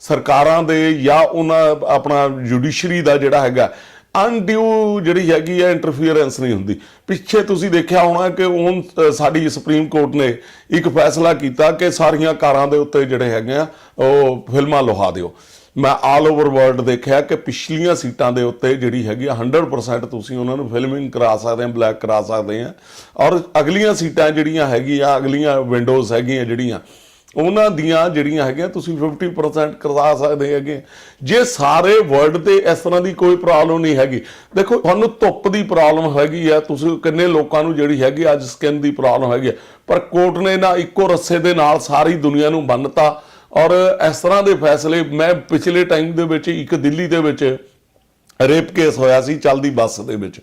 ਸਰਕਾਰਾਂ ਦੇ ਜਾਂ ਉਹਨਾਂ ਆਪਣਾ ਜੁਡੀਸ਼ਰੀ ਦਾ ਜਿਹੜਾ ਹੈਗਾ ਅਨਡਿਊ ਜਿਹੜੀ ਹੈਗੀ ਹੈ ਇੰਟਰਫੀਅਰੈਂਸ ਨਹੀਂ ਹੁੰਦੀ। ਪਿੱਛੇ ਤੁਸੀਂ ਦੇਖਿਆ ਹੋਣਾ ਕਿ ਹੁਣ ਸਾਡੀ ਸੁਪਰੀਮ ਕੋਰਟ ਨੇ ਇੱਕ ਫੈਸਲਾ ਕੀਤਾ ਕਿ ਸਾਰੀਆਂ ਕਾਰਾਂ ਦੇ ਉੱਤੇ ਜਿਹੜੇ ਹੈਗੇ ਆ, ਉਹ ਫਿਲਮਾਂ ਲੁਹਾ ਦਿਓ। ਮੈਂ ਆਲ ਓਵਰ ਵਰਲਡ ਦੇਖਿਆ ਕਿ ਪਿਛਲੀਆਂ ਸੀਟਾਂ ਦੇ ਉੱਤੇ ਜਿਹੜੀ ਹੈਗੀ ਆ 100% ਤੁਸੀਂ ਉਹਨਾਂ ਨੂੰ ਫਿਲਮਿੰਗ ਕਰਾ ਸਕਦੇ ਆ ਬਲੈਕ ਕਰਾ ਸਕਦੇ ਆ। ਔਰ ਅਗਲੀਆਂ ਸੀਟਾਂ ਜਿਹੜੀਆਂ ਹੈਗੀਆਂ, ਅਗਲੀਆਂ ਵਿੰਡੋਜ਼ ਹੈਗੀਆਂ ਜਿਹੜੀਆਂ ਉਹਨਾਂ ਦੀਆਂ ਜਿਹੜੀਆਂ ਹੈਗੀਆਂ, ਤੁਸੀਂ 50% ਕਰਵਾ ਸਕਦੇ ਹੈਗੇ। ਜੇ ਸਾਰੇ ਵਰਲਡ ਤੇ ਇਸ ਤਰ੍ਹਾਂ ਦੀ ਕੋਈ ਪ੍ਰੋਬਲਮ ਨਹੀਂ ਹੈਗੀ। ਦੇਖੋ, ਤੁਹਾਨੂੰ ਧੁੱਪ ਦੀ ਪ੍ਰੋਬਲਮ ਹੈਗੀ ਆ, ਤੁਸੀਂ ਕਿੰਨੇ ਲੋਕਾਂ ਨੂੰ ਜਿਹੜੀ ਹੈਗੀ ਅੱਜ ਸਕਿਨ ਦੀ ਪ੍ਰੋਬਲਮ ਹੈਗੀ ਆ। ਪਰ ਕੋਰਟ ਨੇ ਨਾ ਇੱਕੋ ਰੱਸੇ ਦੇ ਨਾਲ ਸਾਰੀ ਦੁਨੀਆ ਨੂੰ ਬੰਨਤਾ। ਔਰ ਇਸ ਤਰ੍ਹਾਂ ਦੇ ਫੈਸਲੇ, ਮੈਂ ਪਿਛਲੇ ਟਾਈਮ ਦੇ ਵਿੱਚ, ਇੱਕ ਦਿੱਲੀ ਦੇ ਵਿੱਚ ਰੇਪ ਕੇਸ ਹੋਇਆ ਸੀ, ਚੱਲਦੀ ਬੱਸ ਦੇ ਵਿੱਚ।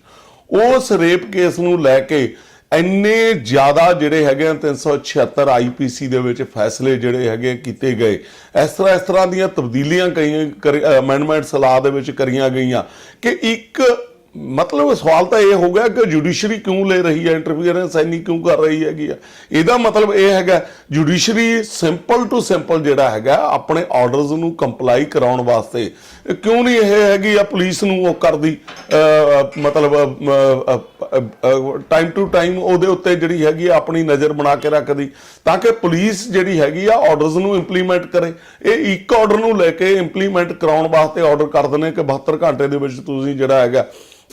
ਉਸ ਰੇਪ ਕੇਸ ਨੂੰ ਲੈ ਕੇ ਇੰਨੇ ਜ਼ਿਆਦਾ ਜਿਹੜੇ ਹੈਗੇ ਆ 376 ਆਈਪੀਸੀ ਦੇ ਵਿੱਚ ਫੈਸਲੇ ਜਿਹੜੇ ਹੈਗੇ ਕੀਤੇ ਗਏ। ਇਸ ਤਰ੍ਹਾਂ ਇਸ ਤਰ੍ਹਾਂ ਦੀਆਂ ਤਬਦੀਲੀਆਂ ਕਈਆਂ ਅਮੈਂਡਮੈਂਟਸ ਲਾ ਦੇ ਵਿੱਚ ਕਰੀਆਂ ਗਈਆਂ। ਕਿ ਇੱਕ ਮਤਲਬ ਸਵਾਲ ਤਾਂ ਇਹ ਹੋ ਗਿਆ ਕਿ ਜੁਡੀਸ਼ਰੀ ਕਿਉਂ ਲੈ ਰਹੀ ਹੈ ਇੰਟਰਫੀਅਰੈਂਸ ਇੰਨੀ ਕਿਉਂ ਕਰ ਰਹੀ ਹੈਗੀ ਆ? ਇਹਦਾ ਮਤਲਬ ਇਹ ਹੈਗਾ ਜੁਡੀਸ਼ਰੀ ਸਿੰਪਲ ਟੂ ਸਿੰਪਲ ਜਿਹੜਾ ਹੈਗਾ, ਆਪਣੇ ਆਰਡਰਸ ਨੂੰ ਕੰਪਲਾਈ ਕਰਾਉਣ ਵਾਸਤੇ ਕਿਉਂ ਨਹੀਂ ਇਹ ਹੈਗੀ ਆ ਪੁਲਿਸ ਨੂੰ ਉਹ ਕਰਦੀ? ਮਤਲਬ ਟਾਈਮ ਟੂ ਟਾਈਮ ਉਹਦੇ ਉੱਤੇ ਜਿਹੜੀ ਹੈਗੀ ਆ ਆਪਣੀ ਨਜ਼ਰ ਬਣਾ ਕੇ ਰੱਖਦੀ ਤਾਂ ਕਿ ਪੁਲਿਸ ਜਿਹੜੀ ਹੈਗੀ ਆ ਆਰਡਰਸ ਨੂੰ ਇੰਪਲੀਮੈਂਟ ਕਰੇ। ਇਹ ਇੱਕ ਆਰਡਰ ਨੂੰ ਲੈ ਕੇ ਇੰਪਲੀਮੈਂਟ ਕਰਾਉਣ ਵਾਸਤੇ ਆਰਡਰ ਕਰਦੇ ਨੇ ਕਿ 72 ਘੰਟੇ ਦੇ ਵਿੱਚ ਤੁਸੀਂ ਜਿਹੜਾ ਹੈਗਾ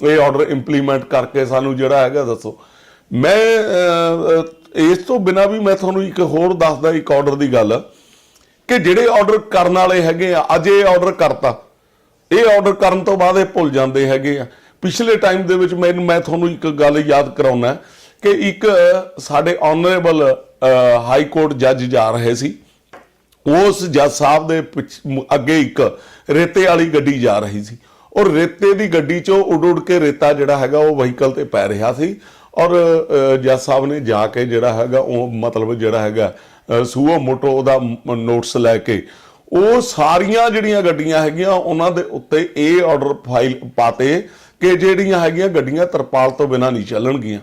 ਇਹ ਆਰਡਰ ਇੰਪਲੀਮੈਂਟ ਕਰਕੇ ਸਾਨੂੰ ਜਿਹੜਾ ਹੈਗਾ ਦੱਸੋ। ਮੈਂ ਇਸ ਤੋਂ ਬਿਨਾ ਵੀ ਮੈਂ ਤੁਹਾਨੂੰ ਇੱਕ ਹੋਰ ਦੱਸਦਾ ਇੱਕ ਆਰਡਰ ਦੀ ਗੱਲ ਕਿ ਜਿਹੜੇ ਆਰਡਰ ਕਰਨ ਵਾਲੇ ਹੈਗੇ ਆ, ਅੱਜ ਇਹ ਆਰਡਰ ਕਰਤਾ। ਇਹ ਆਰਡਰ ਕਰਨ ਤੋਂ ਬਾਅਦ ਇਹ ਭੁੱਲ ਜਾਂਦੇ ਹੈਗੇ ਆ। ਪਿਛਲੇ ਟਾਈਮ ਦੇ ਵਿੱਚ ਮੈਨੂੰ ਮੈਂ ਤੁਹਾਨੂੰ ਇੱਕ ਗੱਲ ਯਾਦ ਕਰਾਉਣਾ ਕਿ ਇੱਕ ਅਹ, ਸਾਡੇ ਆਨਰੇਬਲ ਹਾਈ ਕੋਰਟ ਜੱਜ ਜਾ ਰਹੇ ਸੀ। ਉਸ ਜੱਜ ਸਾਹਿਬ ਦੇ ਅੱਗੇ ਇੱਕ ਰੇਤੇ ਵਾਲੀ ਗੱਡੀ ਜਾ ਰਹੀ ਸੀ। ਔਰ ਰੇਤੇ ਦੀ ਗੱਡੀ ਚੋਂ ਉਡ ਉੱਡ ਕੇ ਰੇਤਾ ਜਿਹੜਾ ਹੈਗਾ ਉਹ ਵਹੀਕਲ ਤੇ ਪੈ ਰਿਹਾ ਸੀ। ਔਰ ਜੱਜ ਸਾਹਿਬ ਨੇ ਜਾ ਕੇ ਜਿਹੜਾ ਹੈਗਾ ਉਹ ਮਤਲਬ ਜਿਹੜਾ ਹੈਗਾ ਅਹ, ਸੂਓ ਮੋਟੋ ਉਹਦਾ ਨੋਟਸ ਲੈ ਕੇ ਉਹ ਸਾਰੀਆਂ ਜਿਹੜੀਆਂ ਗੱਡੀਆਂ ਹੈਗੀਆਂ, ਉਹਨਾਂ ਦੇ ਉੱਤੇ ਇਹ ਆਰਡਰ ਫਾਈਲ ਪਾਤੇ ਕਿ ਜਿਹੜੀਆਂ ਹੈਗੀਆਂ ਗੱਡੀਆਂ ਤਰਪਾਲ ਤੋਂ ਬਿਨਾਂ ਨਹੀਂ ਚੱਲਣਗੀਆਂ।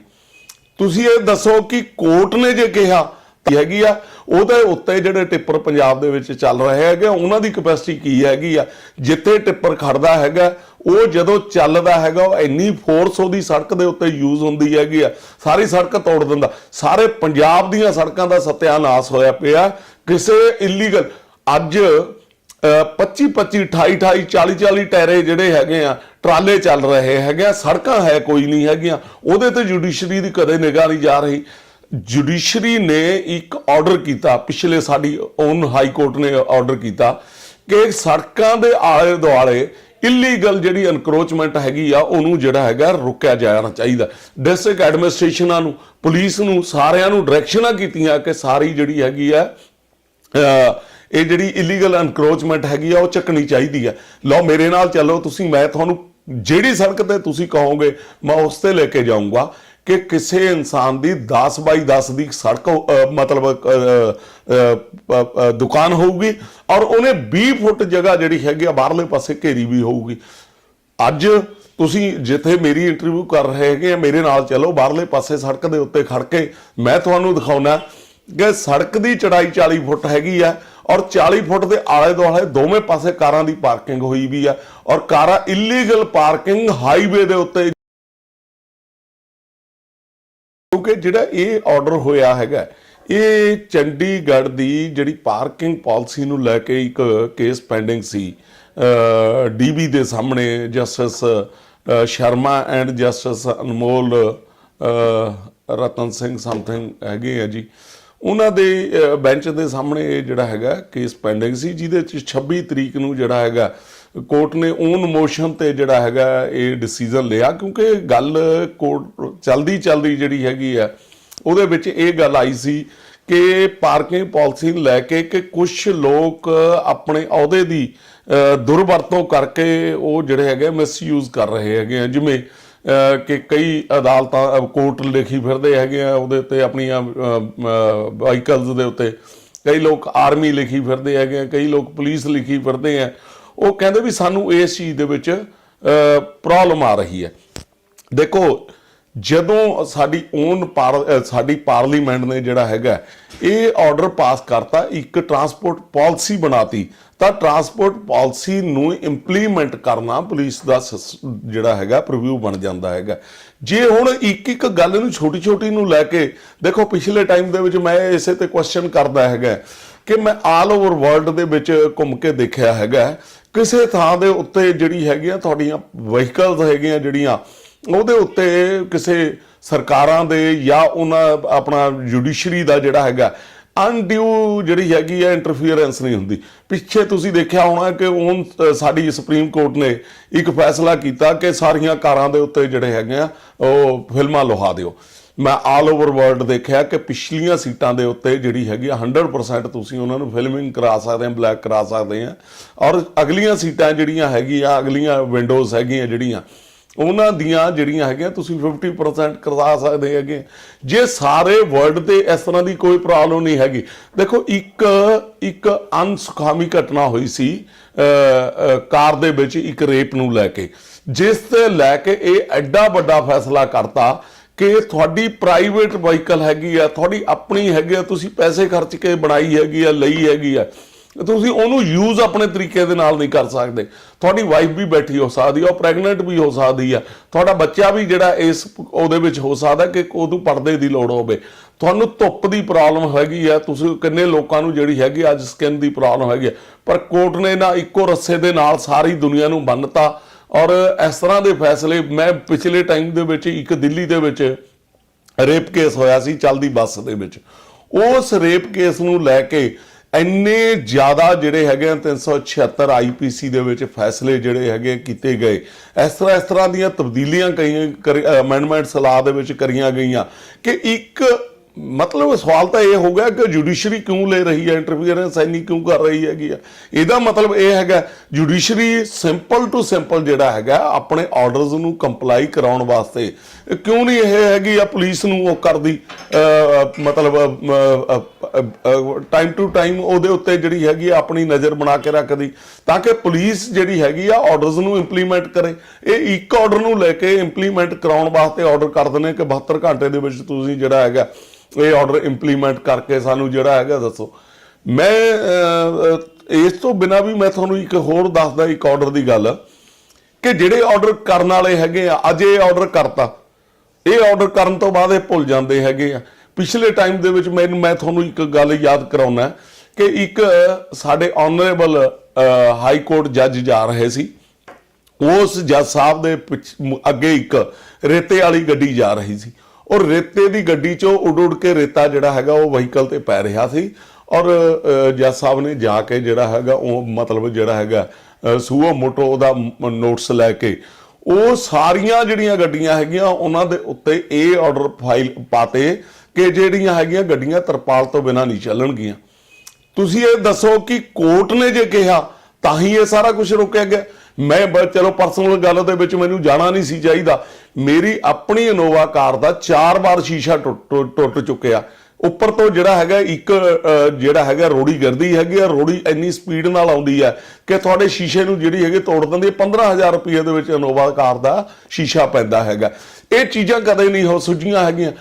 ਤੁਸੀਂ ਇਹ ਦੱਸੋ ਕਿ ਕੋਰਟ ਨੇ ਜੇ ਕਿਹਾ ਹੈਗੀ ਆ, ਉਹਦੇ ਉੱਤੇ ਜਿਹੜੇ ਟਿੱਪਰ ਪੰਜਾਬ ਦੇ ਵਿੱਚ ਚੱਲ ਰਹੇ ਹੈਗੇ, ਉਹਨਾਂ ਦੀ ਕਪੈਸਿਟੀ ਕੀ ਹੈਗੀ ਆ? ਜਿੱਥੇ ਟਿੱਪਰ ਖੜਦਾ ਹੈਗਾ, ਉਹ ਜਦੋਂ ਚੱਲਦਾ ਹੈਗਾ, ਉਹ ਇੰਨੀ ਫੋਰਸ ਉਹਦੀ ਸੜਕ ਦੇ ਉੱਤੇ ਯੂਜ਼ ਹੁੰਦੀ ਹੈਗੀ ਆ। ਸਾਰੀ ਸੜਕ ਤੋੜ ਦਿੰਦਾ। ਸਾਰੇ ਪੰਜਾਬ ਦੀਆਂ ਸੜਕਾਂ ਦਾ ਸਤਿਆਨਾਸ਼ ਹੋਇਆ ਪਿਆ। ਕਿਸੇ ਇਲੀਗਲ ਅੱਜ 25 25 28 28 40 40 ਟਾਇਰੇ ਜਿਹੜੇ ਹੈਗੇ ਆ, ਟਰਾਲੇ ਚੱਲ ਰਹੇ ਹੈਗੇ ਆ, ਸੜਕਾਂ ਹੈ ਕੋਈ ਨਹੀਂ ਹੈਗੀਆਂ, ਉਹਦੇ ਤੇ ਜੁਡੀਸ਼ਰੀ ਦੀ ਕਦੇ ਨਿਗਾਹ ਨਹੀਂ ਜਾ ਰਹੀ। ਜੁਡੀਸ਼ਰੀ ਨੇ ਇੱਕ ਆਰਡਰ ਕੀਤਾ, ਪਿਛਲੇ ਸਾਡੀ ਓਨ ਹਾਈ ਕੋਰਟ ਨੇ ਆਰਡਰ ਕੀਤਾ ਕਿ ਸੜਕਾਂ ਦੇ ਆਲੇ ਦੁਆਲੇ ਇਲੀਗਲ ਜਿਹੜੀ ਅਨਕਰੋਚਮੈਂਟ ਹੈਗੀ ਆ, ਉਹਨੂੰ ਜਿਹੜਾ ਹੈਗਾ ਰੁਕਿਆ ਜਾਣਾ ਚਾਹੀਦਾ। ਡਿਸਟ੍ਰਿਕਟ ਐਡਮਿਨਿਸਟ੍ਰੇਸ਼ਨਾਂ ਨੂੰ ਪੁਲਿਸ ਨੂੰ, ਸਾਰਿਆਂ ਨੂੰ ਡਾਇਰੈਕਸ਼ਨਾਂ ਕੀਤੀਆਂ ਕਿ ਸਾਰੀ ਜਿਹੜੀ ਹੈਗੀ ਆ ਇਹ ਜਿਹੜੀ ਇਲੀਗਲ ਅਨਕਰੋਚਮੈਂਟ ਹੈਗੀ ਆ, ਉਹ ਚੱਕਣੀ ਚਾਹੀਦੀ ਆ। ਲਓ, ਮੇਰੇ ਨਾਲ ਚੱਲੋ, ਤੁਸੀਂ, ਮੈਂ ਤੁਹਾਨੂੰ ਜਿਹੜੀ ਸੜਕ ਤੇ ਤੁਸੀਂ ਕਹੋਗੇ, ਮੈਂ ਉਸ ਤੇ ਲੈ ਕੇ ਜਾਊਂਗਾ ਕਿ ਕਿਸੇ ਇਨਸਾਨ ਦੀ 10 ਬਾਈ 10 ਦੀ ਸੜਕ ਮਤਲਬ ਦੁਕਾਨ ਹੋਊਗੀ ਔਰ ਉਹਨੇ 20 ਫੁੱਟ ਜਗ੍ਹਾ ਜਿਹੜੀ ਹੈਗੀ ਆ, ਬਾਹਰਲੇ ਪਾਸੇ ਘੇਰੀ ਵੀ ਹੋਊਗੀ। ਅੱਜ ਤੁਸੀਂ ਜਿੱਥੇ ਮੇਰੀ ਇੰਟਰਵਿਊ ਕਰ ਰਹੇ ਹੈਗੇ ਆ, ਮੇਰੇ ਨਾਲ ਚੱਲੋ, ਬਾਹਰਲੇ ਪਾਸੇ ਸੜਕ ਦੇ ਉੱਤੇ ਖੜ ਕੇ ਮੈਂ ਤੁਹਾਨੂੰ ਦਿਖਾਉਣਾ ਕਿ ਸੜਕ ਦੀ ਚੜਾਈ 40 ਫੁੱਟ ਹੈਗੀ ਆ ਔਰ 40 ਫੁੱਟ ਦੇ ਆਲੇ ਦੁਆਲੇ ਦੋਵੇਂ ਪਾਸੇ ਕਾਰਾਂ ਦੀ ਪਾਰਕਿੰਗ ਹੋਈ ਵੀ ਆ ਔਰ ਕਾਰਾਂ ਇਲੀਗਲ ਪਾਰਕਿੰਗ ਹਾਈਵੇ ਦੇ ਉੱਤੇ ਕਿਉਂਕਿ ਜਿਹੜਾ ਇਹ ਆਰਡਰ ਹੋਇਆ ਹੈਗਾ, ਇਹ ਚੰਡੀਗੜ੍ਹ ਦੀ ਜਿਹੜੀ ਪਾਰਕਿੰਗ ਪਾਲਿਸੀ ਨੂੰ ਲੈ ਕੇ ਇੱਕ ਕੇਸ ਪੈਂਡਿੰਗ ਸੀ ਡੀਬੀ ਦੇ ਸਾਹਮਣੇ justice Sharma and justice Anmol Ratan Singh something ਹੈਗੇ ਆ ਜੀ। ਉਹਨਾਂ ਦੇ ਬੈਂਚ ਦੇ ਸਾਹਮਣੇ ਇਹ ਜਿਹੜਾ ਹੈਗਾ ਕੇਸ ਪੈਂਡਿੰਗ ਸੀ, ਜਿਹਦੇ ਚ 26 ਤਰੀਕ ਨੂੰ ਜਿਹੜਾ ਹੈਗਾ ਕੋਰਟ ਨੇ ਓਨ ਮੋਸ਼ਨ ਤੇ ਜਿਹੜਾ ਹੈਗਾ ਇਹ ਡਿਸੀਜਨ ਲਿਆ, ਕਿਉਂਕਿ ਗੱਲ ਕੋਰਟ ਚਲਦੀ ਚਲਦੀ ਜਿਹੜੀ ਹੈਗੀ ਆ, ਉਹਦੇ ਵਿੱਚ ਇਹ ਗੱਲ ਆਈ ਸੀ ਕਿ ਪਾਰਕਿੰਗ ਪਾਲਿਸੀ ਨੂੰ ਲੈ ਕੇ ਕਿ ਕੁਝ ਲੋਕ ਆਪਣੇ ਅਹੁਦੇ ਦੀ ਦੁਰਵਰਤੋਂ ਕਰਕੇ ਉਹ ਜਿਹੜੇ ਹੈਗੇ ਮਿਸਯੂਜ਼ ਕਰ ਰਹੇ ਹੈਗੇ ਆ, ਜਿਵੇਂ ਕਿ ਕਈ ਅਦਾਲਤਾਂ ਕੋਰਟ ਲਿਖੀ ਫਿਰਦੇ ਹੈਗੇ ਆ, ਉਹਦੇ ਉੱਤੇ ਆਪਣੀਆਂ ਵਾਹੀਕਲਸ ਦੇ ਉੱਤੇ। ਕਈ ਲੋਕ ਆਰਮੀ ਲਿਖੀ ਫਿਰਦੇ ਹੈਗੇ ਆ, ਕਈ ਲੋਕ ਪੁਲਿਸ ਲਿਖੀ ਫਿਰਦੇ ਆ। ਉਹ ਕਹਿੰਦੇ ਵੀ ਸਾਨੂੰ ਇਸ ਚੀਜ਼ ਦੇ ਵਿੱਚ ਪ੍ਰੋਬਲਮ ਆ ਰਹੀ ਹੈ। ਦੇਖੋ, ਜਦੋਂ ਸਾਡੀ ਓਨ ਸਾਡੀ ਪਾਰਲੀਮੈਂਟ ਨੇ ਜਿਹੜਾ ਹੈਗਾ, ਇਹ ਆਰਡਰ ਪਾਸ ਕਰਤਾ, ਇੱਕ ਟਰਾਂਸਪੋਰਟ ਪਾਲਿਸੀ ਬਣਾਤੀ। ਤਾਂ ਟਰਾਂਸਪੋਰਟ ਪਾਲਿਸੀ ਨੂੰ ਇੰਪਲੀਮੈਂਟ ਕਰਨਾ ਪੁਲਿਸ ਦਾ ਸਸ- ਜਿਹੜਾ ਹੈਗਾ ਪ੍ਰੀਵਿਊ ਬਣ ਜਾਂਦਾ ਹੈਗਾ। ਜੇ ਹੁਣ ਇੱਕ ਇੱਕ ਗੱਲ ਨੂੰ ਛੋਟੀ ਛੋਟੀ ਨੂੰ ਲੈ ਕੇ, ਦੇਖੋ ਪਿਛਲੇ ਟਾਈਮ ਦੇ ਵਿੱਚ ਮੈਂ ਇਸੇ ਤੇ ਕੁਐਸਚਨ ਕਰਦਾ ਹੈਗਾ, ਕਿ ਮੈਂ ਆਲ ਓਵਰ ਵਰਲਡ ਦੇ ਵਿੱਚ ਘੁੰਮ ਕੇ ਦੇਖਿਆ ਹੈਗਾ, ਕਿਸੇ ਥਾਂ ਦੇ ਉੱਤੇ ਜਿਹੜੀ ਹੈਗੀਆਂ ਤੁਹਾਡੀਆਂ ਵਹੀਕਲਸ ਹੈਗੀਆਂ ਜਿਹੜੀਆਂ, ਉਹਦੇ ਉੱਤੇ ਕਿਸੇ ਸਰਕਾਰਾਂ ਦੇ ਜਾਂ ਉਹਨਾਂ ਆਪਣਾ ਜੁਡੀਸ਼ਰੀ ਦਾ ਜਿਹੜਾ ਹੈਗਾ ਅਨਡਿਊ ਜਿਹੜੀ ਹੈਗੀ ਹੈ ਇੰਟਰਫੀਅਰੈਂਸ ਨਹੀਂ ਹੁੰਦੀ। ਪਿੱਛੇ ਤੁਸੀਂ ਦੇਖਿਆ ਹੋਣਾ ਕਿ ਹੁਣ ਸਾਡੀ ਸੁਪਰੀਮ ਕੋਰਟ ਨੇ ਇੱਕ ਫੈਸਲਾ ਕੀਤਾ ਕਿ ਸਾਰੀਆਂ ਕਾਰਾਂ ਦੇ ਉੱਤੇ ਜਿਹੜੇ ਹੈਗੇ ਆ, ਉਹ ਫਿਲਮਾਂ ਲੁਹਾ ਦਿਓ। ਮੈਂ ਆਲ ਓਵਰ ਵਰਲਡ ਦੇਖਿਆ ਕਿ ਪਿਛਲੀਆਂ ਸੀਟਾਂ ਦੇ ਉੱਤੇ ਜਿਹੜੀ ਹੈਗੀ ਆ 100% ਤੁਸੀਂ ਉਹਨਾਂ ਨੂੰ ਫਿਲਮਿੰਗ ਕਰਾ ਸਕਦੇ ਆ ਬਲੈਕ ਕਰਾ ਸਕਦੇ ਆ। ਔਰ ਅਗਲੀਆਂ ਸੀਟਾਂ ਜਿਹੜੀਆਂ ਹੈਗੀਆਂ, ਅਗਲੀਆਂ ਵਿੰਡੋਜ਼ ਹੈਗੀਆਂ ਜਿਹੜੀਆਂ ਉਹਨਾਂ ਦੀਆਂ ਜਿਹੜੀਆਂ ਹੈਗੀਆਂ, ਤੁਸੀਂ 50% ਕਰਵਾ ਸਕਦੇ ਹੈਗੇ। ਜੇ ਸਾਰੇ ਵਰਲਡ ਤੇ ਇਸ ਤਰ੍ਹਾਂ ਦੀ ਕੋਈ ਪ੍ਰੋਬਲਮ ਨਹੀਂ ਹੈਗੀ। ਦੇਖੋ, ਇੱਕ ਇੱਕ ਅਨਸੁਖਾਵੀ ਘਟਨਾ ਹੋਈ ਸੀ ਕਾਰ ਦੇ ਵਿੱਚ ਇੱਕ ਰੇਪ ਨੂੰ ਲੈ ਕੇ। ਜਿਸ ਤੇ ਲੈ ਕੇ ਇਹ ਐਡਾ ਵੱਡਾ ਫੈਸਲਾ ਕਰਤਾ ਕਿ ਤੁਹਾਡੀ ਪ੍ਰਾਈਵੇਟ ਵਾਹੀਕਲ ਹੈਗੀ ਆ, ਤੁਹਾਡੀ ਆਪਣੀ ਹੈਗੀ ਆ, ਤੁਸੀਂ ਪੈਸੇ ਖਰਚ ਕੇ ਬਣਾਈ ਹੈਗੀ ਆ, ਲਈ ਹੈਗੀ ਆ। ਤੁਸੀਂ ਉਹਨੂੰ ਯੂਜ਼ ਆਪਣੇ ਤਰੀਕੇ ਦੇ ਨਾਲ ਨਹੀਂ ਕਰ ਸਕਦੇ। ਤੁਹਾਡੀ ਵਾਈਫ ਵੀ ਬੈਠੀ ਹੋ ਸਕਦੀ ਹੈ, ਉਹ ਪ੍ਰੈਗਨੈਂਟ ਵੀ ਹੋ ਸਕਦੀ ਆ ਤੁਹਾਡਾ ਬੱਚਾ ਵੀ ਜਿਹੜਾ ਇਸ ਉਹਦੇ ਵਿੱਚ ਹੋ ਸਕਦਾ ਕਿ ਉਹਨੂੰ ਪਰਦੇ ਦੀ ਲੋੜ ਹੋਵੇ। ਤੁਹਾਨੂੰ ਧੁੱਪ ਦੀ ਪ੍ਰੋਬਲਮ ਹੈਗੀ ਆ ਤੁਸੀਂ ਕਿੰਨੇ ਲੋਕਾਂ ਨੂੰ ਜਿਹੜੀ ਹੈਗੀ ਅੱਜ ਸਕਿਨ ਦੀ ਪ੍ਰੋਬਲਮ ਹੈਗੀ ਆ ਪਰ ਕੋਰਟ ਨੇ ਨਾ ਇੱਕੋ ਰੱਸੇ ਦੇ ਨਾਲ ਸਾਰੀ ਦੁਨੀਆ ਨੂੰ ਬੰਨਤਾ ਔਰ ਇਸ ਤਰ੍ਹਾਂ ਦੇ ਫੈਸਲੇ, ਮੈਂ ਪਿਛਲੇ ਟਾਈਮ ਦੇ ਵਿੱਚ ਇੱਕ ਦਿੱਲੀ ਦੇ ਵਿੱਚ ਰੇਪ ਕੇਸ ਹੋਇਆ ਸੀ, ਚੱਲਦੀ ਬੱਸ ਦੇ ਵਿੱਚ। ਉਸ ਰੇਪ ਕੇਸ ਨੂੰ ਲੈ ਕੇ ਇੰਨੇ ਜ਼ਿਆਦਾ ਜਿਹੜੇ ਹੈਗੇ ਆ 376 ਆਈਪੀਸੀ ਦੇ ਵਿੱਚ ਫੈਸਲੇ ਜਿਹੜੇ ਹੈਗੇ ਕੀਤੇ ਗਏ। ਇਸ ਤਰ੍ਹਾਂ ਇਸ ਤਰ੍ਹਾਂ ਦੀਆਂ ਤਬਦੀਲੀਆਂ ਕਈਆਂ ਅਮੈਂਡਮੈਂਟ ਸਲਾਹ ਦੇ ਵਿੱਚ ਕਰੀਆਂ ਗਈਆਂ ਕਿ ਇੱਕ ਮਤਲਬ ਸਵਾਲ ਤਾਂ ਇਹ ਹੋ ਗਿਆ ਕਿ ਜੁਡੀਸ਼ਰੀ ਕਿਉਂ ਲੈ ਰਹੀ ਹੈ ਇੰਟਰਫੀਅਰੈਂਸ ਇੰਨੀ ਕਿਉਂ ਕਰ ਰਹੀ ਹੈਗੀ ਆ? ਇਹਦਾ ਮਤਲਬ ਇਹ ਹੈਗਾ ਜੁਡੀਸ਼ਰੀ ਸਿੰਪਲ ਟੂ ਸਿੰਪਲ ਜਿਹੜਾ ਹੈਗਾ, ਆਪਣੇ ਆਰਡਰਸ ਨੂੰ ਕੰਪਲਾਈ ਕਰਾਉਣ ਵਾਸਤੇ ਕਿਉਂ ਨਹੀਂ ਇਹ ਹੈਗੀ ਆ ਪੁਲਿਸ ਨੂੰ ਉਹ ਕਰਦੀ ਮਤਲਬ ਟਾਈਮ ਟੂ ਟਾਈਮ ਉਹਦੇ ਉੱਤੇ ਜਿਹੜੀ ਹੈਗੀ ਆ ਆਪਣੀ ਨਜ਼ਰ ਬਣਾ ਕੇ ਰੱਖਦੀ, ਤਾਂ ਕਿ ਪੁਲਿਸ ਜਿਹੜੀ ਹੈਗੀ ਆ ਆਰਡਰਸ ਨੂੰ ਇੰਪਲੀਮੈਂਟ ਕਰੇ। ਇਹ ਇੱਕ ਆਰਡਰ ਨੂੰ ਲੈ ਕੇ ਇੰਪਲੀਮੈਂਟ ਕਰਾਉਣ ਵਾਸਤੇ ਆਰਡਰ ਕਰ ਦਿੰਦੇ ਕਿ 72 ਘੰਟੇ ਦੇ ਵਿੱਚ ਤੁਸੀਂ ਜਿਹੜਾ ਹੈਗਾ ਇਹ ਆਰਡਰ ਇੰਪਲੀਮੈਂਟ ਕਰਕੇ ਸਾਨੂੰ ਜਿਹੜਾ ਹੈਗਾ ਦੱਸੋ। ਮੈਂ ਇਸ ਤੋਂ ਬਿਨਾ ਵੀ ਮੈਂ ਤੁਹਾਨੂੰ ਇੱਕ ਹੋਰ ਦੱਸਦਾ ਇੱਕ ਆਰਡਰ ਦੀ ਗੱਲ ਕਿ ਜਿਹੜੇ ਆਰਡਰ ਕਰਨ ਵਾਲੇ ਹੈਗੇ ਆ, ਅੱਜ ਇਹ ਆਰਡਰ ਕਰਤਾ। ਇਹ ਆਰਡਰ ਕਰਨ ਤੋਂ ਬਾਅਦ ਇਹ ਭੁੱਲ ਜਾਂਦੇ ਹੈਗੇ ਆ। ਪਿਛਲੇ ਟਾਈਮ ਦੇ ਵਿੱਚ ਮੈਨੂੰ ਮੈਂ ਤੁਹਾਨੂੰ ਇੱਕ ਗੱਲ ਯਾਦ ਕਰਾਉਣਾ ਕਿ ਇੱਕ ਸਾਡੇ ਆਨਰੇਬਲ ਹਾਈ ਕੋਰਟ ਜੱਜ ਜਾ ਰਹੇ ਸੀ। ਉਸ ਜੱਜ ਸਾਹਿਬ ਦੇ ਪਿੱਛ- ਅੱਗੇ ਇੱਕ ਰੇਤੇ ਵਾਲੀ ਗੱਡੀ ਜਾ ਰਹੀ ਸੀ। ਔਰ ਰੇਤੇ ਦੀ ਗੱਡੀ ਚੋਂ ਉਡ ਉੱਡ ਕੇ ਰੇਤਾ ਜਿਹੜਾ ਹੈਗਾ ਉਹ ਵਹੀਕਲ ਤੇ ਪੈ ਰਿਹਾ ਸੀ। ਔਰ ਅਹ, ਜੱਜ ਸਾਹਿਬ ਨੇ ਜਾ ਕੇ ਜਿਹੜਾ ਹੈਗਾ ਉਹ ਮਤਲਬ ਜਿਹੜਾ ਹੈਗਾ ਅਹ, ਸੂਓ ਮੋਟੋ ਦਾ ਨੋਟਸ ਲੈ ਕੇ ਉਹ ਸਾਰੀਆਂ ਜਿਹੜੀਆਂ ਗੱਡੀਆਂ ਹੈਗੀਆਂ ਉਹਨਾਂ ਦੇ ਉੱਤੇ ਇਹ ਆਰਡਰ ਫਾਈਲ ਪਾਤੇ ਕਿ ਜਿਹੜੀਆਂ ਹੈਗੀਆਂ ਗੱਡੀਆਂ ਤਰਪਾਲ ਤੋਂ ਬਿਨਾਂ ਨਹੀਂ ਚੱਲਣਗੀਆਂ। ਤੁਸੀਂ ਇਹ ਦੱਸੋ ਕਿ ਕੋਰਟ ਨੇ ਜੇ ਕਿਹਾ ਤਾਂ ਹੀ ਇਹ ਸਾਰਾ ਕੁਝ ਰੁਕਿਆ ਗਿਆ। ਮੈਂ ਬ- ਚਲੋ ਪਰਸਨਲ ਗੱਲ ਦੇ ਵਿੱਚ ਮੈਨੂੰ ਜਾਣਾ ਨਹੀਂ ਸੀ ਚਾਹੀਦਾ। ਮੇਰੀ ਆਪਣੀ ਇਨੋਵਾ ਕਾਰ ਦਾ ਚਾਰ ਵਾਰ ਸ਼ੀਸ਼ਾ ਟੁੱਟ- ਟੁੱਟ ਟੁੱਟ ਚੁੱਕਿਆ। ਉੱਪਰ ਤੋਂ ਜਿਹੜਾ ਹੈਗਾ ਇੱਕ ਜਿਹੜਾ ਹੈਗਾ ਰੋੜੀ ਗਿਰਦੀ ਹੈਗੀ ਆ, ਰੋੜੀ ਇੰਨੀ ਸਪੀਡ ਨਾਲ ਆਉਂਦੀ ਹੈ ਕਿ ਤੁਹਾਡੇ ਸ਼ੀਸ਼ੇ ਨੂੰ ਜਿਹੜੀ ਹੈਗੀ ਤੋੜ ਦਿੰਦੀ ਹੈ 15000 ਰੁਪਏ ਦੇ ਵਿੱਚ ਇਨੋਵਾ ਕਾਰ ਦਾ ਸ਼ੀਸ਼ਾ ਪੈਂਦਾ ਹੈਗਾ। ਇਹ ਚੀਜ਼ਾਂ ਕਦੇ ਨਹੀਂ ਹੋ ਸੁਝੀਆਂ ਹੈਗੀਆਂ।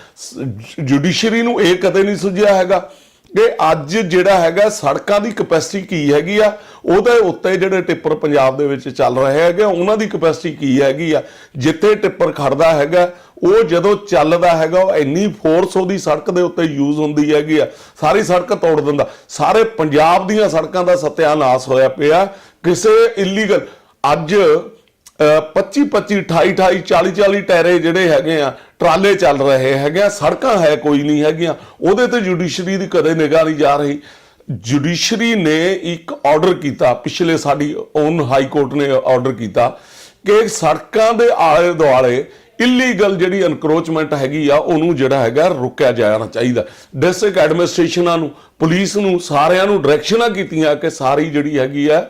ਜੁਡੀਸ਼ਰੀ ਨੂੰ ਇਹ ਕਦੇ ਨਹੀਂ ਸੁਝਿਆ ਹੈਗਾ। ਕਿ ਅੱਜ ਜਿਹੜਾ ਹੈਗਾ ਸੜਕਾਂ ਦੀ ਕਪੈਸਿਟੀ ਕੀ ਹੈਗੀ ਆ, ਉਹਦੇ ਉੱਤੇ ਜਿਹੜੇ ਟਿੱਪਰ ਪੰਜਾਬ ਦੇ ਵਿੱਚ ਚੱਲ ਰਹੇ ਹੈਗੇ ਉਹਨਾਂ ਦੀ ਕਪੈਸਿਟੀ ਕੀ ਹੈਗੀ ਆ? ਜਿੱਥੇ ਟਿੱਪਰ ਖੜਦਾ ਹੈਗਾ, ਉਹ ਜਦੋਂ ਚੱਲਦਾ ਹੈਗਾ, ਉਹ ਇੰਨੀ ਫੋਰਸ ਉਹਦੀ ਸੜਕ ਦੇ ਉੱਤੇ ਯੂਜ਼ ਹੁੰਦੀ ਹੈਗੀ ਆ। ਸਾਰੀ ਸੜਕ ਤੋੜ ਦਿੰਦਾ। ਸਾਰੇ ਪੰਜਾਬ ਦੀਆਂ ਸੜਕਾਂ ਦਾ ਸਤਿਆਨਾਸ਼ ਹੋਇਆ ਪਿਆ, ਕਿਸੇ ਇਲੀਗਲ ਅੱਜ 25 25 28 28 40 40 ਟਾਇਰੇ ਜਿਹੜੇ ਹੈਗੇ ਆ, ਟਰਾਲੇ ਚੱਲ ਰਹੇ ਹੈਗੇ ਆ, ਸੜਕਾਂ ਹੈ ਕੋਈ ਨਹੀਂ ਹੈਗੀਆਂ, ਉਹਦੇ ਤੇ ਜੁਡੀਸ਼ਰੀ ਦੀ ਕਦੇ ਨਿਗਾਹ ਨਹੀਂ ਜਾ ਰਹੀ। ਜੁਡੀਸ਼ਰੀ ਨੇ ਇੱਕ ਆਰਡਰ ਕੀਤਾ, ਪਿਛਲੇ ਸਾਡੀ ਓਨ ਹਾਈ ਕੋਰਟ ਨੇ ਆਰਡਰ ਕੀਤਾ ਕਿ ਸੜਕਾਂ ਦੇ ਆਲੇ ਦੁਆਲੇ ਇਲੀਗਲ ਜਿਹੜੀ ਇਨਕਰੋਚਮੈਂਟ ਹੈਗੀ ਆ, ਉਹਨੂੰ ਜਿਹੜਾ ਹੈਗਾ ਰੁਕਿਆ ਜਾਣਾ ਚਾਹੀਦਾ। ਡਿਸਟ੍ਰਿਕਟ ਐਡਮਿਨਿਸਟ੍ਰੇਸ਼ਨਾਂ ਨੂੰ ਪੁਲਿਸ ਨੂੰ, ਸਾਰਿਆਂ ਨੂੰ ਡਾਇਰੈਕਸ਼ਨਾਂ ਕੀਤੀਆਂ ਕਿ ਸਾਰੀ ਜਿਹੜੀ ਹੈਗੀ ਆ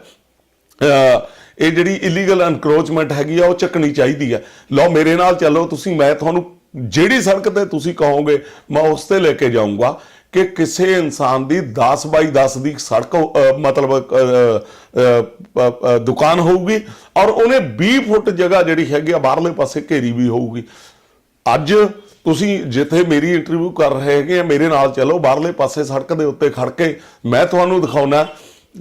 ਇਹ ਜਿਹੜੀ ਇਲੀਗਲ ਅਨਕਰੋਚਮੈਂਟ ਹੈਗੀ ਆ, ਉਹ ਚੱਕਣੀ ਚਾਹੀਦੀ ਹੈ ਲਓ, ਮੇਰੇ ਨਾਲ ਚੱਲੋ, ਤੁਸੀਂ, ਮੈਂ ਤੁਹਾਨੂੰ ਜਿਹੜੀ ਸੜਕ ਤੇ ਤੁਸੀਂ ਕਹੋਗੇ, ਮੈਂ ਉਸ ਤੇ ਲੈ ਕੇ ਜਾਊਂਗਾ ਕਿ ਕਿਸੇ ਇਨਸਾਨ ਦੀ 10 ਬਾਈ 10 ਦੀ ਸੜਕ ਮਤਲਬ ਦੁਕਾਨ ਹੋਊਗੀ ਔਰ ਉਹਨੇ 20 ਫੁੱਟ ਜਗ੍ਹਾ ਜਿਹੜੀ ਹੈਗੀ ਆ, ਬਾਹਰਲੇ ਪਾਸੇ ਘੇਰੀ ਵੀ ਹੋਊਗੀ। ਅੱਜ ਤੁਸੀਂ ਜਿੱਥੇ ਮੇਰੀ ਇੰਟਰਵਿਊ ਕਰ ਰਹੇ ਹੈਗੇ ਆ, ਮੇਰੇ ਨਾਲ ਚੱਲੋ, ਬਾਹਰਲੇ ਪਾਸੇ ਸੜਕ ਦੇ ਉੱਤੇ ਖੜ ਕੇ ਮੈਂ ਤੁਹਾਨੂੰ ਦਿਖਾਉਣਾ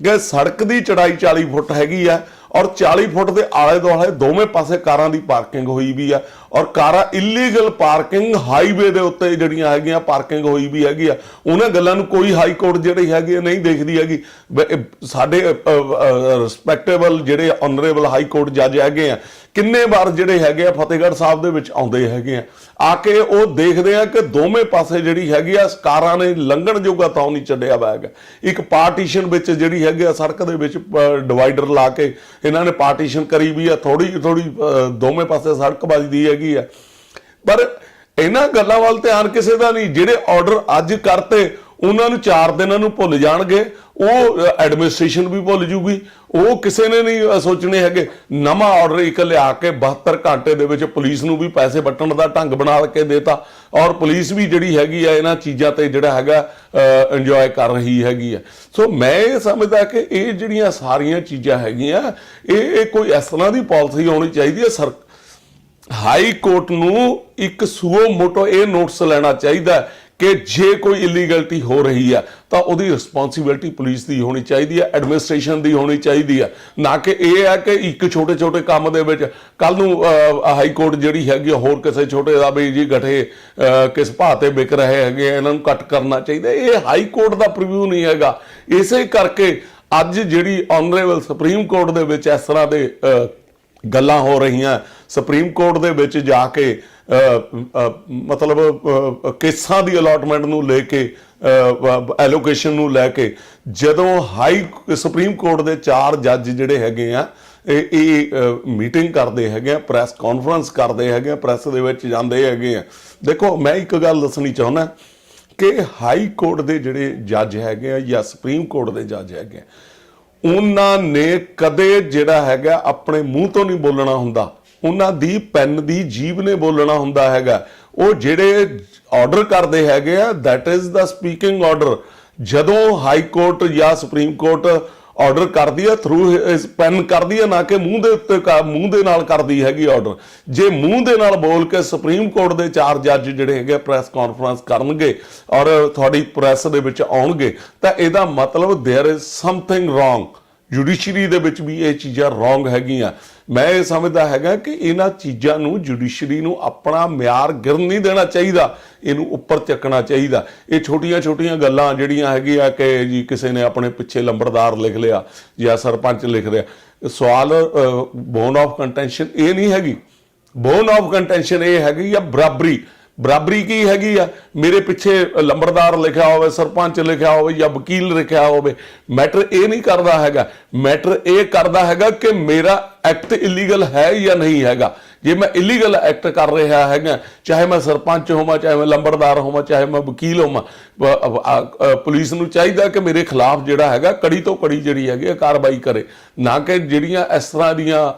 ਕਿ ਸੜਕ ਦੀ ਚੜਾਈ 40 ਫੁੱਟ ਹੈਗੀ ਆ ਔਰ 40 ਫੁੱਟ ਦੇ ਆਲੇ ਦੁਆਲੇ ਦੋਵੇਂ ਪਾਸੇ ਕਾਰਾਂ ਦੀ ਪਾਰਕਿੰਗ ਹੋਈ ਵੀ ਆ। ਔਰ ਕਾਰਾਂ ਇਲੀਗਲ ਪਾਰਕਿੰਗ ਹਾਈਵੇ ਦੇ ਉੱਤੇ ਜਿਹੜੀਆਂ ਹੈਗੀਆਂ, ਪਾਰਕਿੰਗ ਹੋਈ ਵੀ ਹੈਗੀ ਆ। ਉਹਨਾਂ ਗੱਲਾਂ ਨੂੰ ਕੋਈ ਹਾਈ ਕੋਰਟ ਜਿਹੜੀ ਹੈਗੀ ਆ ਨਹੀਂ ਦੇਖਦੀ ਹੈਗੀ। ਬ- ਸਾਡੇ ਰਿਸਪੈਕਟੇਬਲ ਜਿਹੜੇ ਆਨਰੇਬਲ ਹਾਈ ਕੋਰਟ ਜੱਜ ਹੈਗੇ ਆ, ਕਿੰਨੇ ਵਾਰ ਜਿਹੜੇ ਹੈਗੇ ਆ ਫਤਿਹਗੜ੍ਹ ਸਾਹਿਬ ਦੇ ਵਿੱਚ ਆਉਂਦੇ ਹੈਗੇ ਆ। ਆ ਕੇ ਉਹ ਦੇਖਦੇ ਆ ਕਿ ਦੋਵੇਂ ਪਾਸੇ ਜਿਹੜੀ ਹੈਗੀ ਆ ਕਾਰਾਂ ਨੇ ਲੰਘਣ ਜੋਗਾ ਤਾਂ ਨਹੀਂ ਛੱਡਿਆ ਹੋਇਆ ਹੈਗਾ ਇੱਕ ਪਾਰਟੀਸ਼ਨ ਵਿੱਚ ਜਿਹੜੀ ਹੈਗੀ ਆ ਸੜਕ ਦੇ ਵਿੱਚ ਡਿਵਾਈਡਰ ਲਾ ਕੇ ਇਹਨਾਂ ਨੇ ਪਾਰਟੀਸ਼ਨ ਕਰੀ ਵੀ ਆ ਥੋੜੀ ਥੋੜੀ ਦੋਵੇਂ ਪਾਸੇ ਸੜਕ ਵੱਜਦੀ ਹੈਗੀ ਆ। ਪਰ ਇਹਨਾਂ ਗੱਲਾਂ ਵੱਲ ਧਿਆਨ ਕਿਸੇ ਦਾ ਨਹੀਂ। ਜਿਹੜੇ ਆਰਡਰ ਅੱਜ ਕਰਤੇ ਉਹਨਾਂ ਨੂੰ ਚਾਰ ਦਿਨਾਂ ਨੂੰ ਭੁੱਲ ਜਾਣਗੇ, ਉਹ ਐਡਮਿਨਿਸਟ੍ਰੇਸ਼ਨ ਵੀ ਭੁੱਲ ਜੂਗੀ। ਉਹ ਕਿਸੇ ਨੇ ਨਹੀਂ ਸੋਚਣੇ ਹੈਗੇ। ਨਵਾਂ ਆਰਡਰ ਇੱਕ ਲਿਆ ਕੇ 72 ਘੰਟੇ ਦੇ ਵਿੱਚ ਪੁਲਿਸ ਨੂੰ ਵੀ ਪੈਸੇ ਵੱਟਣ ਦਾ ਢੰਗ ਬਣਾ ਕੇ ਦੇਤਾ। ਔਰ ਪੁਲਿਸ ਵੀ ਜਿਹੜੀ ਹੈਗੀ ਆ, ਇਹਨਾਂ ਚੀਜ਼ਾਂ ਤੇ ਜਿਹੜਾ ਹੈਗਾ ਇੰਜੋਏ ਕਰ ਰਹੀ ਹੈਗੀ ਆ। ਸੋ ਮੈਂ ਇਹ ਸਮਝਦਾ ਕਿ ਇਹ ਜਿਹੜੀਆਂ ਸਾਰੀਆਂ ਚੀਜ਼ਾਂ ਹੈਗੀਆਂ, ਇਹ ਇਹ ਕੋਈ ਇਸ ਤਰ੍ਹਾਂ ਦੀ ਪਾਲਿਸੀ ਹੋਣੀ ਚਾਹੀਦੀ ਹੈ ਸਰ, ਹਾਈ ਕੋਰਟ ਨੂੰ ਇੱਕ ਸੂਓ ਮੋਟੋ ਇਹ ਨੋਟਿਸ ਲੈਣਾ ਚਾਹੀਦਾ। ਹੈ ਕਿ ਜੇ ਕੋਈ ਇਲੀਗਲਟੀ ਹੋ ਰਹੀ ਹੈ ਤਾਂ ਉਹਦੀ ਰਿਸਪੌਂਸਿਬਿਲਟੀ ਪੁਲਿਸ ਦੀ ਹੋਣੀ ਚਾਹੀਦੀ ਹੈ ਐਡਮਿਨਿਸਟ੍ਰੇਸ਼ਨ ਦੀ ਹੋਣੀ ਚਾਹੀਦੀ ਹੈ ਨਾ ਕਿ ਇਹ ਹੈ ਕਿ ਇੱਕ ਛੋਟੇ ਛੋਟੇ ਕੰਮ ਦੇ ਵਿੱਚ ਕੱਲ ਨੂੰ ਹਾਈ ਕੋਰਟ ਜਿਹੜੀ ਹੈਗੀ ਆ, ਹੋਰ ਕਿਸੇ ਛੋਟੇ ਦਾ ਵੀ ਜੀ ਗਠੇ ਕਿਸ ਭਾਅ ਤੇ ਵਿਕ ਰਹੇ ਹੈਗੇ ਇਹਨਾਂ ਨੂੰ ਕੱਟ ਕਰਨਾ ਚਾਹੀਦਾ। ਇਹ ਹਾਈ ਕੋਰਟ ਦਾ ਪ੍ਰੀਵਿਊ ਨਹੀਂ ਹੈਗਾ। ਇਸੇ ਕਰਕੇ ਅੱਜ ਜਿਹੜੀ ਆਨਰੇਬਲ ਸੁਪਰੀਮ ਕੋਰਟ ਦੇ ਵਿੱਚ ਇਸ ਤਰ੍ਹਾਂ ਦੇ ਗੱਲਾਂ ਹੋ ਰਹੀਆਂ। ਸੁਪਰੀਮ ਕੋਰਟ ਦੇ ਵਿੱਚ ਜਾ ਕੇ ਮਤਲਬ ਕੇਸਾਂ ਦੀ ਅਲਾਟਮੈਂਟ ਨੂੰ ਲੈ ਕੇ ਐਲੋਕੇਸ਼ਨ ਨੂੰ ਲੈ ਕੇ, ਜਦੋਂ ਹਾਈ ਸੁਪਰੀਮ ਕੋਰਟ ਦੇ ਚਾਰ ਜੱਜ ਜਿਹੜੇ ਹੈਗੇ ਆ, ਇਹ ਇਹ ਮੀਟਿੰਗ ਕਰਦੇ ਹੈਗੇ ਆ ਪ੍ਰੈਸ ਕਾਨਫਰੰਸ ਕਰਦੇ ਹੈਗੇ ਆ ਪ੍ਰੈਸ ਦੇ ਵਿੱਚ ਜਾਂਦੇ ਹੈਗੇ ਆ। ਦੇਖੋ, ਮੈਂ ਇੱਕ ਗੱਲ ਦੱਸਣੀ ਚਾਹੁੰਦਾ ਕਿ ਹਾਈ ਕੋਰਟ ਦੇ ਜਿਹੜੇ ਜੱਜ ਹੈਗੇ ਆ ਜਾਂ ਸੁਪਰੀਮ ਕੋਰਟ ਦੇ ਜੱਜ ਹੈਗੇ ਆ ਉਹਨਾਂ ਨੇ ਕਦੇ ਜਿਹੜਾ ਹੈਗਾ ਆਪਣੇ ਮੂੰਹ ਤੋਂ ਨਹੀਂ ਬੋਲਣਾ ਹੁੰਦਾ। ਉਹਨਾਂ ਦੀ ਪੈਨ ਦੀ ਜੀਭ ਨੇ ਬੋਲਣਾ ਹੁੰਦਾ ਹੈਗਾ। ਉਹ ਜਿਹੜੇ ਆਰਡਰ ਕਰਦੇ ਹੈਗੇ ਆ, that is the speaking order ਜਦੋਂ ਹਾਈ ਕੋਰਟ ਜਾਂ ਸੁਪਰੀਮ ਕੋਰਟ ਆਰਡਰ ਕਰਦੀ ਹੈ ਥਰੂ ਇਸ ਪੈਨ ਕਰਦੀ ਹੈ ਨਾ ਕਿ ਮੂੰਹ ਦੇ ਉੱਤੇ ਕ- ਮੂੰਹ ਦੇ ਨਾਲ ਕਰਦੀ ਹੈਗੀ ਆਰਡਰ ਜੇ ਮੂੰਹ ਦੇ ਨਾਲ ਬੋਲ ਕੇ ਸੁਪਰੀਮ ਕੋਰਟ ਦੇ ਚਾਰ ਜੱਜ ਜਿਹੜੇ ਹੈਗੇ ਪ੍ਰੈਸ ਕਾਨਫਰੰਸ ਕਰਨਗੇ ਔਰ ਤੁਹਾਡੀ ਪ੍ਰੈਸ ਦੇ ਵਿੱਚ ਆਉਣਗੇ ਤਾਂ ਇਹਦਾ ਮਤਲਬ there is something wrong judiciary ਦੇ ਵਿੱਚ ਵੀ ਇਹ ਚੀਜ਼ਾਂ ਰੋਂਗ ਹੈਗੀਆਂ। ਮੈਂ ਇਹ ਸਮਝਦਾ ਹੈਗਾ ਕਿ ਇਹਨਾਂ ਚੀਜ਼ਾਂ ਨੂੰ ਜੁਡੀਸ਼ਰੀ ਨੂੰ ਆਪਣਾ ਮਿਆਰ ਗਿਰਨ ਨਹੀਂ ਦੇਣਾ ਚਾਹੀਦਾ। ਇਹਨੂੰ ਉੱਪਰ ਚੱਕਣਾ ਚਾਹੀਦਾ। ਇਹ ਛੋਟੀਆਂ-ਛੋਟੀਆਂ ਗੱਲਾਂ ਜਿਹੜੀਆਂ ਹੈਗੀਆਂ ਕਿ ਜੀ ਕਿਸੇ ਨੇ ਆਪਣੇ ਪਿੱਛੇ ਲੰਬੜਦਾਰ ਲਿਖ ਲਿਆ ਜਾਂ ਸਰਪੰਚ ਲਿਖ ਲਿਆ। ਸਵਾਲ ਬੋਨ ਆਫ ਕੰਟੈਂਸ਼ਨ ਇਹ ਨਹੀਂ ਹੈਗੀ। ਬੋਨ ਆਫ ਕੰਟੈਂਸ਼ਨ ਇਹ ਹੈਗੀ ਆ ਬਰਾਬਰੀ। ਬਰਾਬਰੀ ਕੀ ਹੈਗੀ ਆ? ਮੇਰੇ ਪਿੱਛੇ ਲੰਬੜਦਾਰ ਲਿਖਿਆ ਹੋਵੇ, ਸਰਪੰਚ ਲਿਖਿਆ ਹੋਵੇ ਜਾਂ ਵਕੀਲ ਲਿਖਿਆ ਹੋਵੇ, ਮੈਟਰ ਇਹ ਨਹੀਂ ਕਰਦਾ ਹੈਗਾ। ਮੈਟਰ ਇਹ ਕਰਦਾ ਹੈਗਾ ਕਿ ਮੇਰਾ ਐਕਟ ਇਲੀਗਲ ਹੈ ਜਾਂ ਨਹੀਂ ਹੈਗਾ। ਜੇ ਮੈਂ ਇਲੀਗਲ ਐਕਟ ਕਰ ਰਿਹਾ ਹੈਗਾ, ਚਾਹੇ ਮੈਂ ਸਰਪੰਚ ਹੋਵਾਂ, ਚਾਹੇ ਮੈਂ ਲੰਬੜਦਾਰ ਹੋਵਾਂ, ਚਾਹੇ ਮੈਂ ਵਕੀਲ ਹੋਵਾਂ ਪੁਲਿਸ ਨੂੰ ਚਾਹੀਦਾ ਕਿ ਮੇਰੇ ਖਿਲਾਫ ਜਿਹੜਾ ਹੈਗਾ, ਕੜੀ ਤੋਂ ਕੜੀ ਜਿਹੜੀ ਹੈਗੀ ਹੈ ਕਾਰਵਾਈ ਕਰੇ। ਨਾ ਕਿ ਜਿਹੜੀਆਂ ਇਸ ਤਰ੍ਹਾਂ ਦੀਆਂ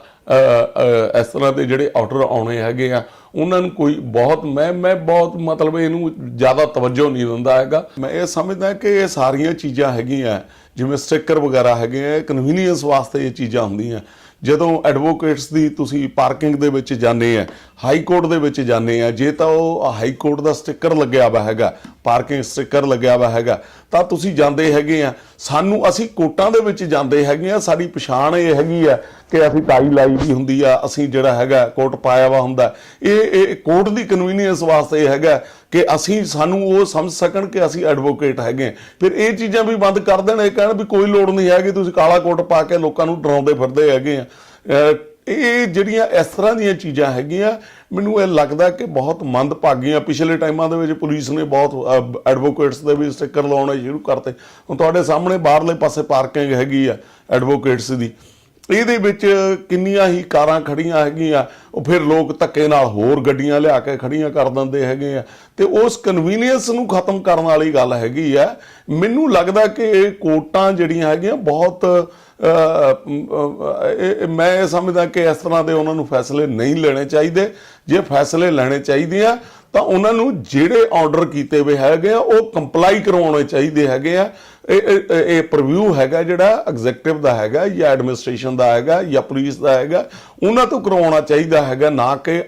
ਇਸ ਤਰ੍ਹਾਂ ਦੇ ਜਿਹੜੇ ਆਰਡਰ ਆਉਣੇ ਹੈਗੇ ਆ, ਉਹਨਾਂ ਨੂੰ ਕੋਈ ਬਹੁਤ, ਮੈਂ ਮੈਂ ਬਹੁਤ ਮਤਲਬ ਇਹਨੂੰ ਜ਼ਿਆਦਾ ਤਵੱਜੋ ਨਹੀਂ ਦਿੰਦਾ ਹੈਗਾ। ਮੈਂ ਇਹ ਸਮਝਦਾ ਕਿ ਇਹ ਸਾਰੀਆਂ ਚੀਜ਼ਾਂ ਹੈਗੀਆਂ, ਜਿਵੇਂ ਸਟicker ਵਗੈਰਾ ਹੈਗੇ ਆ ਕਨਵੀਨੀਅੰਸ ਵਾਸਤੇ ਇਹ ਚੀਜ਼ਾਂ ਹੁੰਦੀਆਂ। ਜਦੋਂ ਐਡਵੋਕੇਟਸ ਦੀ ਤੁਸੀਂ ਪਾਰਕਿੰਗ ਦੇ ਵਿੱਚ ਜਾਂਦੇ ਆ ਹਾਈ ਕੋਰਟ ਦੇ ਵਿੱਚ ਜਾਂਦੇ ਆ, ਜੇ ਤਾਂ ਉਹ ਹਾਈ ਕੋਰਟ ਦਾ ਸਟicker ਲੱਗਿਆ ਵਾ ਹੈਗਾ ਪਾਰਕਿੰਗ ਸਟicker ਲੱਗਿਆ ਵਾ ਹੈਗਾ, ਤਾਂ ਤੁਸੀਂ ਜਾਂਦੇ ਹੈਗੇ ਆ। ਸਾਨੂੰ ਅਸੀਂ ਕੋਰਟਾਂ ਦੇ ਵਿੱਚ ਜਾਂਦੇ ਹੈਗੇ ਆ, ਸਾਡੀ ਪਛਾਣ ਇਹ ਹੈਗੀ ਆ ਕਿ ਅਸੀਂ ਟਾਈ ਲਾਈ ਵੀ ਹੁੰਦੀ ਆ, ਅਸੀਂ ਜਿਹੜਾ ਹੈਗਾ ਕੋਟ ਪਾਇਆ ਵਾ ਹੁੰਦਾ। ਇਹ ਇਹ ਕੋਰਟ ਦੀ ਕਨਵੀਨੀਅੰਸ ਵਾਸਤੇ ਇਹ ਹੈਗਾ ਕਿ ਅਸੀਂ ਸਾਨੂੰ ਉਹ ਸਮਝ ਸਕਣ ਕਿ ਅਸੀਂ ਐਡਵੋਕੇਟ ਹੈਗੇ ਹਾਂ। ਫਿਰ ਇਹ ਚੀਜ਼ਾਂ ਵੀ ਬੰਦ ਕਰ ਦੇਣ, ਇਹ ਕਹਿਣ ਵੀ ਕੋਈ ਲੋੜ ਨਹੀਂ ਹੈਗੀ, ਤੁਸੀਂ ਕਾਲਾ ਕੋਟ ਪਾ ਕੇ ਲੋਕਾਂ ਨੂੰ ਡਰਾਉਂਦੇ ਫਿਰਦੇ ਹੈਗੇ ਆ। ਇਹ ਜਿਹੜੀਆਂ ਇਸ ਤਰ੍ਹਾਂ ਦੀਆਂ ਚੀਜ਼ਾਂ ਹੈਗੀਆਂ, ਮੈਨੂੰ ਇਹ ਲੱਗਦਾ ਕਿ ਬਹੁਤ ਮੰਦਭਾਗੀਆਂ। ਪਿਛਲੇ ਟਾਈਮਾਂ ਦੇ ਵਿੱਚ ਪੁਲਿਸ ਨੇ ਬਹੁਤ ਐਡਵੋਕੇਟਸ ਦੇ ਵੀ ਸਟicker ਲਾਉਣੇ ਸ਼ੁਰੂ ਕਰਤੇ। ਹੁਣ ਤੁਹਾਡੇ ਸਾਹਮਣੇ ਬਾਹਰਲੇ ਪਾਸੇ ਪਾਰਕਿੰਗ ਹੈਗੀ ਆ ਐਡਵੋਕੇਟਸ ਦੀ। ਇਹਦੇ ਵਿੱਚ ਕਿੰਨੀਆਂ ਹੀ ਕਾਰਾਂ ਖੜੀਆਂ ਹੈਗੀਆਂ, ਉਹ ਫਿਰ ਲੋਕ ਧੱਕੇ ਨਾਲ ਹੋਰ ਗੱਡੀਆਂ ਲਿਆ ਕੇ ਖੜੀਆਂ ਕਰ ਦਿੰਦੇ ਹੈਗੇ ਆ। ਤੇ ਉਸ ਕਨਵੀਨੀਅੰਸ ਨੂੰ ਖਤਮ ਕਰਨ ਵਾਲੀ ਗੱਲ ਹੈਗੀ ਆ। ਮੈਨੂੰ ਲੱਗਦਾ ਕਿ ਇਹ ਕੋਰਟਾਂ ਜਿਹੜੀਆਂ ਹੈਗੀਆਂ, ਬਹੁਤ ਮੈਂ ਇਹ ਸਮਝਦਾ ਕਿ ਇਸ ਤਰ੍ਹਾਂ ਦੇ ਉਹਨਾਂ ਨੂੰ ਫੈਸਲੇ ਨਹੀਂ ਲੈਣੇ ਚਾਹੀਦੇ। ਜੇ ਫੈਸਲੇ ਲੈਣੇ ਚਾਹੀਦੇ ਆ, ਤਾਂ ਉਹਨਾਂ ਨੂੰ ਜਿਹੜੇ ਆਰਡਰ ਕੀਤੇ ਹੋਏ ਹੈਗੇ ਆ, ਉਹ ਕੰਪਲਾਈ ਕਰਵਾਉਣੇ ਚਾਹੀਦੇ ਹੈਗੇ ਆ। ਇਹ, ਇਹ- ਪ੍ਰੀਵਿਊ ਹੈਗਾ ਜਿਹੜਾ ਐਗਜੀਕਟਿਵ ਦਾ ਹੈਗਾ ਜਾਂ ਐਡਮਿਨਿਸਟ੍ਰੇਸ਼ਨ ਦਾ ਹੈਗਾ ਜਾਂ ਪੁਲਿਸ ਦਾ ਹੈਗਾ, ਉਹਨਾਂ ਤੋਂ ਕਰਵਾਉਣਾ ਚਾਹੀਦਾ ਹੈਗਾ ਨਾ ਕਿ